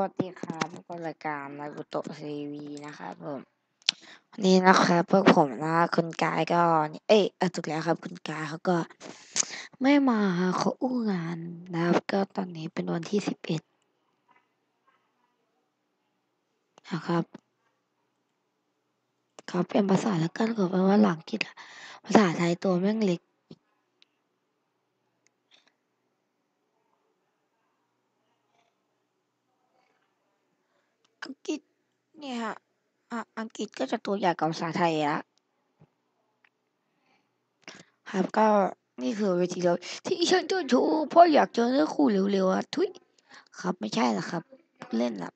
วัสดีครับพบกับรายการนารุโตะทีวีนะครับผมวันนี้นะครับพวกผมนะคุณกายก็ เอ้ยเออถูกแล้วครับ คุณกายเขาก็ ไม่มาเขาอู้งานนะครับ ก็ตอนนี้เป็นวันที่สิบเอ็ดนะครับเขาเป็นภาษาแล้วกันขาแปลว่าหลังกิจภาษาไทยตัวแม่งเล็ก อังกฤษเนี่ยฮะอะอังกฤษก็จะตัวใหญ่กว่าภาษาไทยละครับก็นี่คือเวทีเราที่ฉันจะโชว์เพราะอยากเจอเนื้อคู่เร็วๆอะทุยครับไม่ใช่หรอครับเล่นละ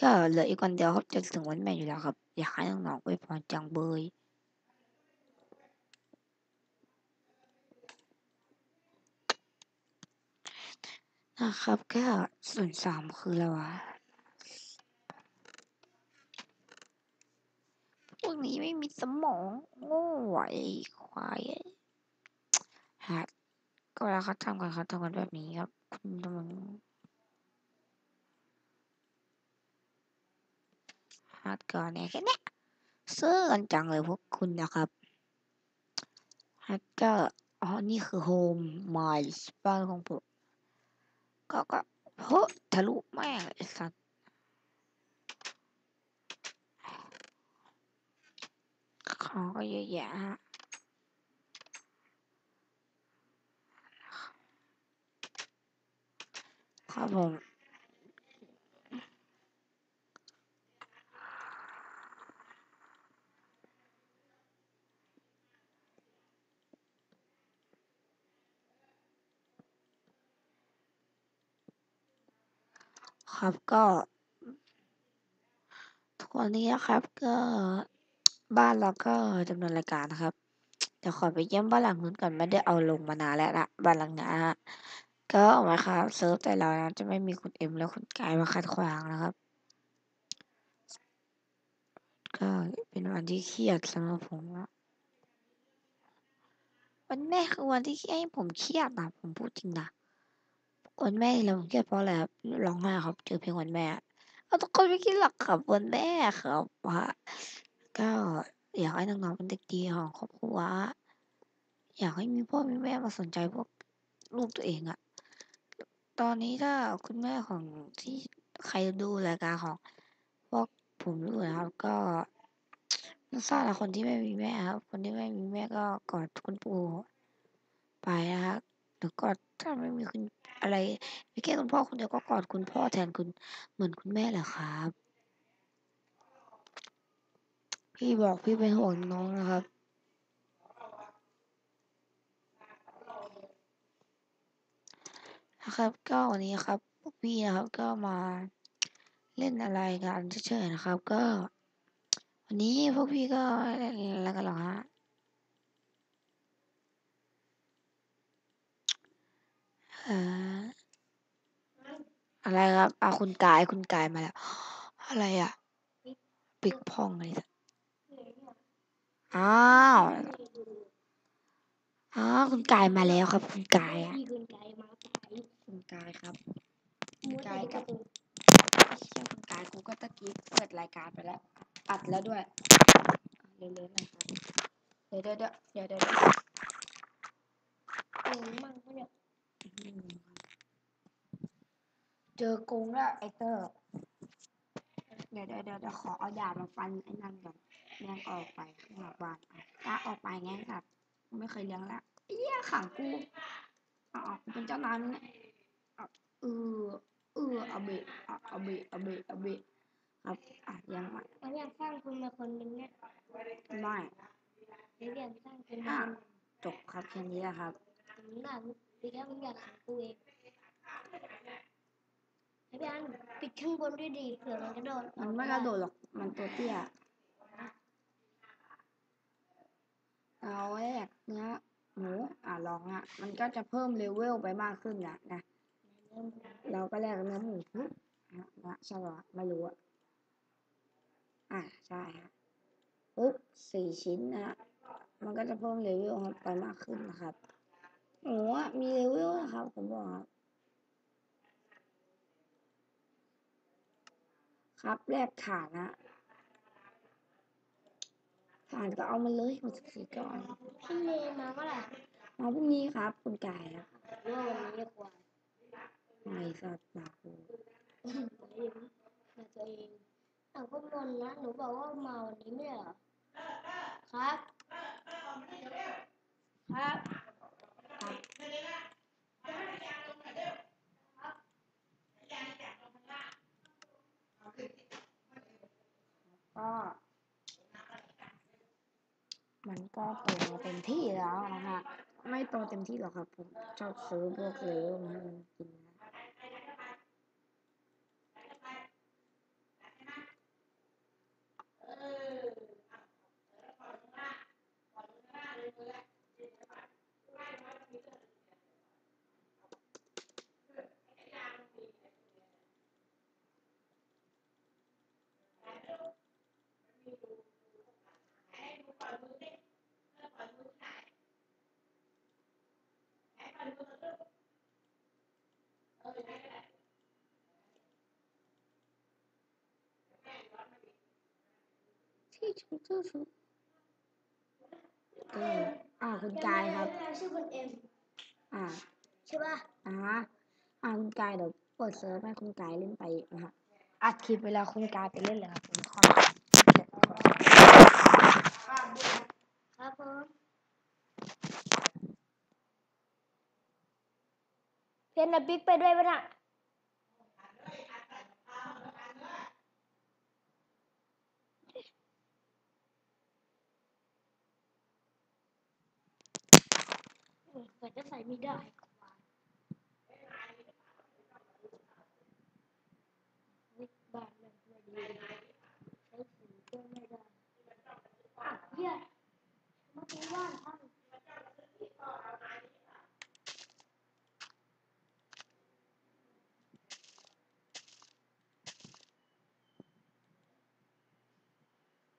ก็เหลืออีกวันเดียวครับจะถึงวันแม่อยู่แล้วครับ อยากให้น้องๆอวยพรจังเบย นะครับก็ส่วนสามคืออะไรวะ พวกนี้ไม่มีสมอง โง่ไอ้ควายเอ้ยฮะก็เวลาเขาทำกันเขาทำกันแบบนี้ครับ คุณทำไมฮาร์ดก่อนเนี่ยแค่นี้ยซื้อกันจังเลยพวกคุณนะครับฮัทก็อ๋อ นี่คือโฮมไมล์บ้านของผม ก็ก็เฮ้ทะลุแม่งไอ้สัตว์ของก็เยอะแยะฮะครับผม ครับก็ทุกวันนี้นะครับก็บ้านเราก็ดำเนินรายการนะครับเดี๋ยวขอไปเยี่ยมบ้านหลังนู้นก่อนไม่ได้เอาลงมานานแล้วนะบ้านหลังนี้ฮะก็ออกมาครับเซิร์ฟแต่เรานะจะไม่มีคุณเอ็มและคุณกายมาขัดขวางนะครับ ก็เป็นวันที่เครียดสำหรับผมอะวันแม่คือวันที่ให้ผมเครียดนะผมพูดจริงนะ วันแม่เราเครียดเพราะอะไรครับ ร้องไห้ครับ เจอเพลงวันแม่เอาทุกคนไม่คิดหรอกครับวันแม่ครับว่า ก็อยากให้น้องๆเป็นเด็กดีของครอบครัวอยากให้มีพ่อมีแม่มาสนใจพวกลูกตัวเองอะตอนนี้ถ้าคุณแม่ของที่ใครดูรายการของพวกผมอยู่นะครับ ก็น่าสงสารคนที่ไม่มีแม่ครับ คนที่ไม่มีแม่ก็กอดคุณปู่ไปนะครับ หรือกอดถ้าไม่มีคุณอะไรมีแค่คุณพ่อคนเดียวก็กอดคุณพ่อแทนคุณเหมือนคุณแม่แหละครับ พี่บอกพี่เป็นห่วงน้องนะครับนะครับก็วันนี้ครับพวกพี่นะครับก็มาเล่นอะไรกันเฉยๆนะครับ ก็ วันนี้พวกพี่ก็เล่นอะไรกันหรอฮะ เอ่ออะไรครับอาคุณกายคุณกายมาแล้ว อะไรอะปิกพองอะไรสักอ้าวอ้าวคุณกายมาแล้วครับ คุณกายอะพี่คุณไกมาสายคุณกายครับมัวแต่ดูการ์ตูนเชื่อคุณกายกูก็ตะกี้เปิดรายการไปแล้ว อัดแล้วด้วยเร็วๆหนะครับเดี๋ยวเดี๋ยวเดี๋ยวเดี๋ยวเดี๋ยวเออมั่งเขาเนี่ย เจอกงแล้วไอเตอร์เดี๋ยวเดี๋ยวเดี๋ยวขอเอาดาบมาฟันไอ้นั่นก่อนแม่งออกไปข้างนอกบ้านอะถ้าออกไปไงครับไม่เคยเลี้ยงละเอี้ยขังกูเอ๋อากูเป็นเจ้านายเนี่ยเออเออเอาเบะเอาเอาเบะเอาเบะเอาเบะครับอะยังไม่เขาอยากสร้างคุณมาคนหนึ่งเนี่ยไม่เขาอยากสร้างคุณอะมาจบครับแค่นี้แหละครับนหนึ่ง น่ะพี่แค่มึงอยากขังตัวเองให้พี่อันปิดข้างบนด้วยดีเผื่อมันกระโดดมันไม่กระโดดหรอก มันตัวเตี้ย เอาแรกเนื้อหมูอะลองอะ มันก็จะเพิ่มเลเวลไปมากขึ้นนะนะ เราก็แลกเนื้อหมูปุ๊บอะนะใช่ปะไม่รู้อะ อะใช่ฮะปุ๊บสี่ชิ้นนะฮะมันก็จะเพิ่มเลเวลไปมากขึ้นนะครับ หมูอะมีเลเวลนะครับผมบอกครับ ครับแลกฐานนะฐานก็เอามาเลยหกสิบสี่ก้อนพี่เลมาเมื่อไหร่มาพรุ่งนี้ครับคุณกายครับหรือว่าวันนี้ควายไม่สัตว์ปลาคูมาตัวเองอะก็มนนะหนูบอกว่ามาวันนี้ไม่ใช่เหรอครับ ครับ ลยล่ะมาพยายามลงไปเร็วก็มันก็โตเต็มที่แล้วนะฮะ ไม่โตเต็มที่หรอกครับผมชอบซื้อพวกเลวมาให้มันกิน ที่ชุบชุบชุบก็อ่าคุณกายครับ ชื่อคุณเอ็ม อ่า ใช่ป่ะ อ่าอ่าคุณกายเดี๋ยวเปิดเซิร์ฟให้คุณกายเล่นไปนะฮะอัดคลิปเวลาคุณกายไปเล่นเลยครับผมขอครับผม เพนนะบิ๊กไปด้วยปะน่ะเหมือนจะใส่ไม่ได้บานมันไม่ดีใช้สีก็ไม่ได้เฮียเมื่อกี้บ้านท่าน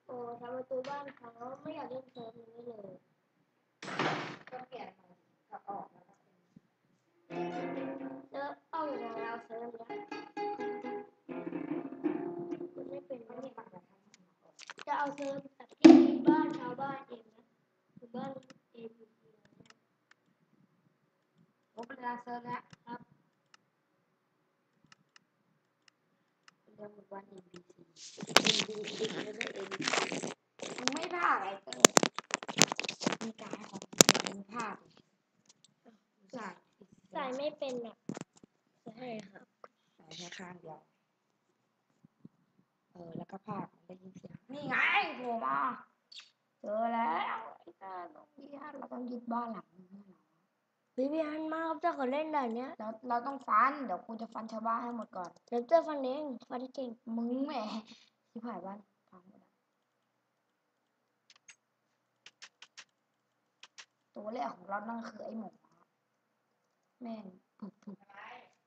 โอ้ทำประตูบ้าน เขาไม่อยากเล่นเซิร์ฟนี้เลยก็เปลี่ยนก็ออกแล้วเซิร์ฟเอาอยู่ในเราเซิร์ฟเนี้ยคุณไม่เป็นไม่มีปักจะเอาเซิร์ฟจากที่บ้านชาวบ้านเองนะคือบ้านเองอยู่ที่ไหนนะผมเวลาเซิร์ฟแล้วครับเรื่องวัน NBC NBC ไม่ใช่ ABC มึงไม่พลาดไอ้เต้มีการของมึงพลาดใส่ใส่ไม่เป็นอะใช่ครับใส่แค่ข้างเดียวเออแล้วก็พลาดมันได้ยินเสียงนี่ไงโผล่มาเจอแล้วไอ้เต้ตรงนี้เราต้องยึดบ้านหลังนี้เหรอพี่พี่ฮันมาครับถ้าเขาเล่นแบบเนี้ยเราเราต้องฟันเดี๋ยวกูจะฟันชาวบ้านให้หมดก่อนเดี๋ยวเจ้าฟันเองฟันเก่งมึงแหมที่ผ่านบ้านพังหมดแล้ว ตัวแรกของเรานั่นคือไอ้หมอแม่งผุบผุบ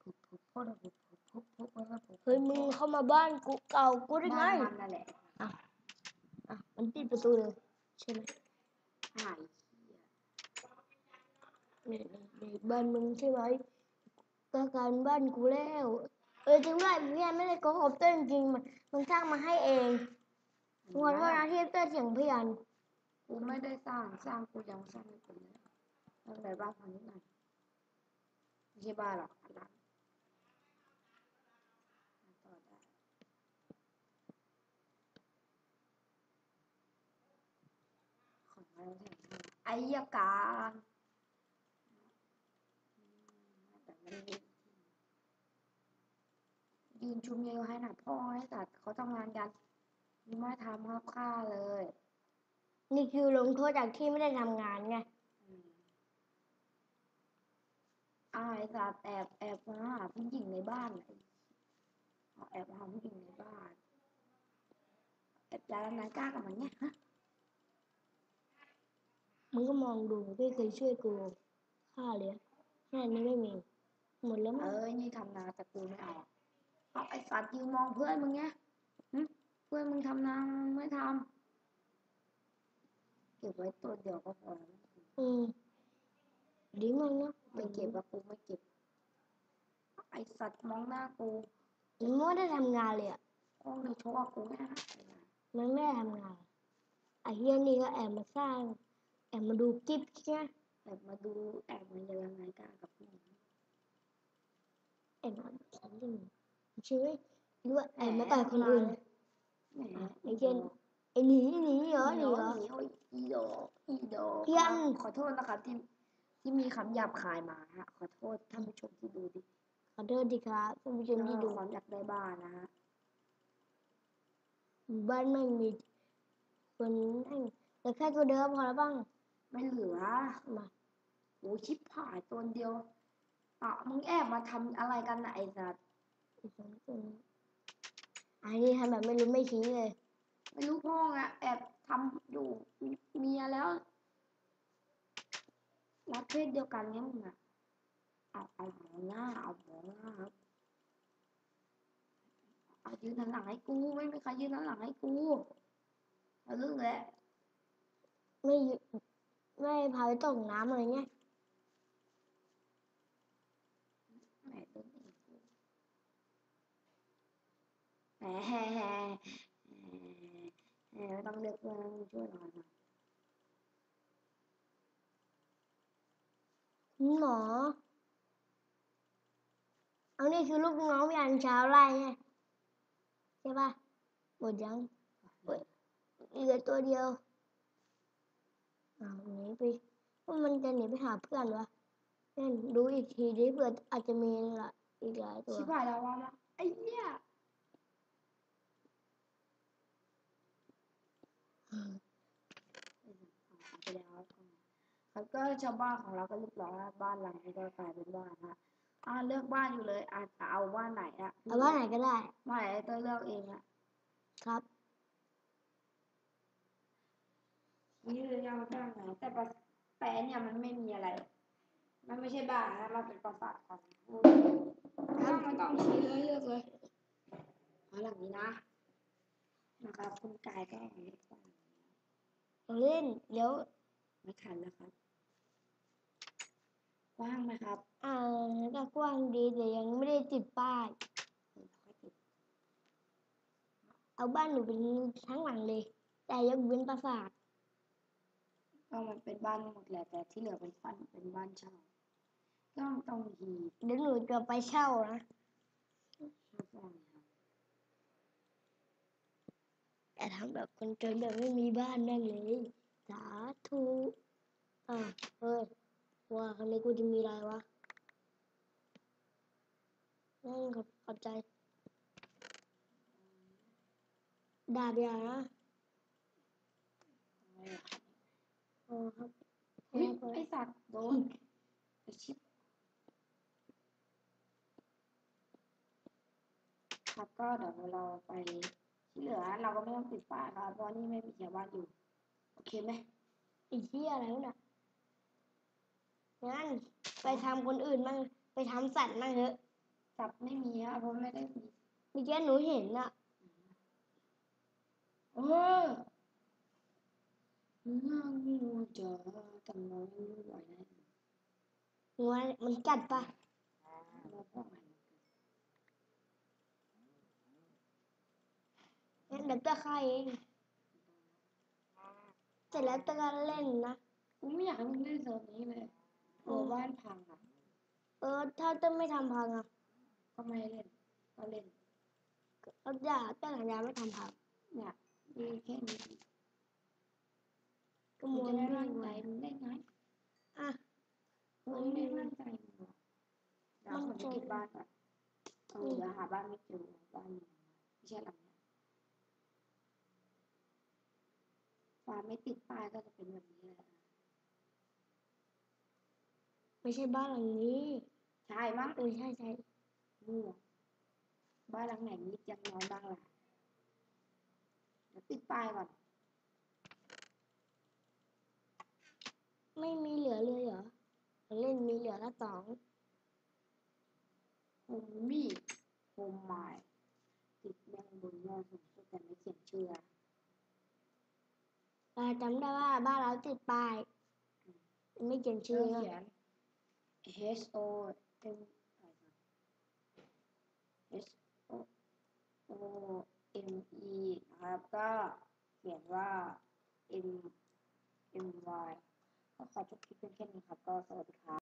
ผุบผุบพ่อเราผุบผุบผุบผุบแล้วก็ผุบเฮ้ยมึงเข้ามาบ้านกูเก่ากูได้ไงบ้านมันนั่นแหละอะมันปิดประตูเลยใช่ไหมหายนี่นี่บ้านมึงใช่ไหมก็การบ้านกูแล้วเออจริงด้วยพี่แอนไม่ได้โกหกเต้นจริงมันมันสร้างมาให้เองงวดว่านะที่เต้นเสียงพี่แอน กูไม่ได้สร้าง สร้างกูยังสร้างไม่เป็นเลยไม่เป็นไรบ้านพังนิดหน่อยไม่ใช่บ้านหรอกอันละต่อได้ของเราแถมอายการแต่ไม่ได้ยืนชุมเยลให้หน่อยพ่อให้ตัดเขาทำงานกันไม่ทำครับค่าเลย นี่คือลงโทษจากที่ไม่ได้ทำงานไงอืมอายสัตว์แอบแอบมาหาผู้หญิงในบ้านไอ้เอาแอบมาหาผู้หญิงในบ้าน แอบจะนายกล้ากับมันเนี่ยฮะมึงก็มองดูพี่เคยช่วยกูค่าเลี้ยงแค่นี้ไม่มี หมดแล้วมั้งเอ้ยนี่ทำนาแต่กูไม่เอาเอาไอ้สัตว์ยืนมองเพื่อนมึงเนี่ยหึเพื่อนมึงทำนามึงไม่ทำเก็บไว้ตัวเดียวก็พอแล้วอืมดีมากนะไม่เก็บแล้วกูไม่เก็บ ไอ้สัตว์มองหน้ากูมึงไม่ได้ทำงานเลยอะห้องนี้โชว์กูไม่ได้มันไม่ได้ทำงานไอ้เฮียนี่ก็แอบมาสร้าง แอบมาดูกิ๊บใช่ไหมแอบมาดูแอบมาเยังไงกันกับผู้หญิงแอบมาทิ้งกันใช่ไหมหรือว่าแอบมาต่อยคนอื่นแหมไอ้เช่น ไอ้หนีหนีเหรอหนีเหรอหนีโอ้ยอีโดอีโดเพี้ยน ขอโทษนะครับที่ที่มีคำหยาบคายมาฮะ ขอโทษท่านผู้ชมที่ดูดิขอโทษดีครับท่านผู้ชมที่ดูความอยากได้บ้านนะฮะบ้านไม่มีคนนั่งแต่แค่ตัวเดิมพอแล้วบ้างไม่เหลือมาโอ้ชิบหายตัวเดียวอะมึงแอบมาทำอะไรกันนะไอ้สัตว์อีกสองตัวอันนี้ทำแบบไม่รู้ไม่ชี้เลย ไม่รู้พ่อไงแอบทำอยู่มีเมียแล้วรักเพศเดียวกันเนี่ยมึงอะเอาเอาหมองหน้าเอาหมองหน้าครับเอายืนหันหลังให้กูไม่มีใครยืนหันหลังให้กูเอาเรื่องแหละไม่หยุดไม่พาไปตกน้ำอะไรเงี้ยแหม โดนเองกูแหมแหมแหมแหมไม่ต้องเลือกเพื่อนช่วยหน่อยนะคุณหมอ เอานี่คือลูกน้องพี่อันเช้าไล่ไงใช่ปะหมดยังเฮ้ยเหลือตัวเดียวอ้าวหนีไปว่ามันจะหนีไปหาเพื่อนวะเล่นดูอีกทีดิเผื่ออาจจะมีละอีกหลายตัวชิบหายแล้ววะไอ้เนี่ย เอาไปแล้วครับก็ชาวบ้านของเราก็เรียบร้อยแล้วบ้านหลังนี้ก็กลายเป็นบ้านนะอ่าเลือกบ้านอยู่เลยอาจจะเอาบ้านไหนอะเอาว่าไหนก็ได้ ไม่ไอ้เต้ยเลือกเองอะครับ นี่เลยเอาบ้านไหนแต่ปะแต่เนี่ยมันไม่มีอะไร มันไม่ใช่บ้านนะมันเป็นปราสาทของผู้ต้องไม่ต้องชี้เลยเลือกเลยเอาหลังนี้นะนะครับคุณกายก็เลือกบ้าน เราเล่นเดี๋ยวไม่ทันนะครับว่างไหมครับอ่าก็กว้างดีแต่ยังไม่ได้ติดป้าย เออค่อยติดเอาบ้านหนูเป็นทั้งหลังเลย แต่ยกเว้นปราสาทก็มันเป็นบ้านหมดแหละแต่ที่เหลือเป็นบ้านเป็นบ้านเช่าก็ต้องหีบเดี๋ยวหนูจะไปเช่านะ ช่วยฟังครับ แต่ทำแบบคนจนแบบไม่มีบ้านได้เลย สาธุอ่าเฮ้ยว่าครั้งนี้กูจะมีอะไรวะนั่งขอบขอบใจ ดาบยานะเอาไว้ครับโอ้ครับเฮ้ยครับไอสัตว์โดนไอชิปครับก็เดี๋ยวเราไป ที่เหลือเราก็ไม่ต้องติดป้ายครับเพราะนี่ไม่มีชาวบ้านอยู่ โอเคไหมไอ้เหี้ยอะไรวะเนี่ยงั้นไปทำคนอื่นมั่งไปทำสัตว์มั่งเถอะสัตว์ไม่มีครับเพราะไม่ได้มีเมื่อกี้หนูเห็นอะเออน่างูจะแต่เราไม่ไหวนะหนูว่ามันกัดปะ เราพ่อไหนงั้นเดี๋ยวเตอฆ่าเองเสร็จแล้วเตอก็เล่นนะกูไม่อยากให้มึงเล่นเซิร์ฟนี้เลยกลัวบ้านพังอะเออ ถ้าเตอไม่ทำพังอะก็ไม่ให้เล่น ก็เล่นก็อย่าเตอสัญญาไม่ทำพังเนี่ยมีแค่นี้ก็มึมงวจะนได้วิ่มั่งนใจไว้มึงได้ไงอะมึงไม่ได้มั่นใจมึงหรอกเดี๋ยวคนไปคิดบ้านก่อนเออเดี๋ยวหาบ้านไม่เจอบ้านนี้ไม่ใช่หลังเนี้ ฟ้าไม่ติดป้ายก็จะเป็นแบบนี้แหละไม่ใช่บ้านหลังนี้ใช่มั้งเออใช่ใช่มั่วบ้านหลังไหนมีเตียงนอนบ้างล่ะเดี๋ยวติดป้ายก่อนไม่มีเหลือเลยเหรอเล่นมีเหลือแค่สองผมมีผมหมายติดแมงบนยอดสูงสุดแต่ไม่เขียนชื่ออะ เออจำได้ว่าบ้านเราติดป้าย ไม่เขียนชื่อเขียน H O M อะไรนะครับ ก็เขียนว่า M M Y ก็ขอจบคลิปเพียงแค่นี้ครับ ก็สวัสดีครับ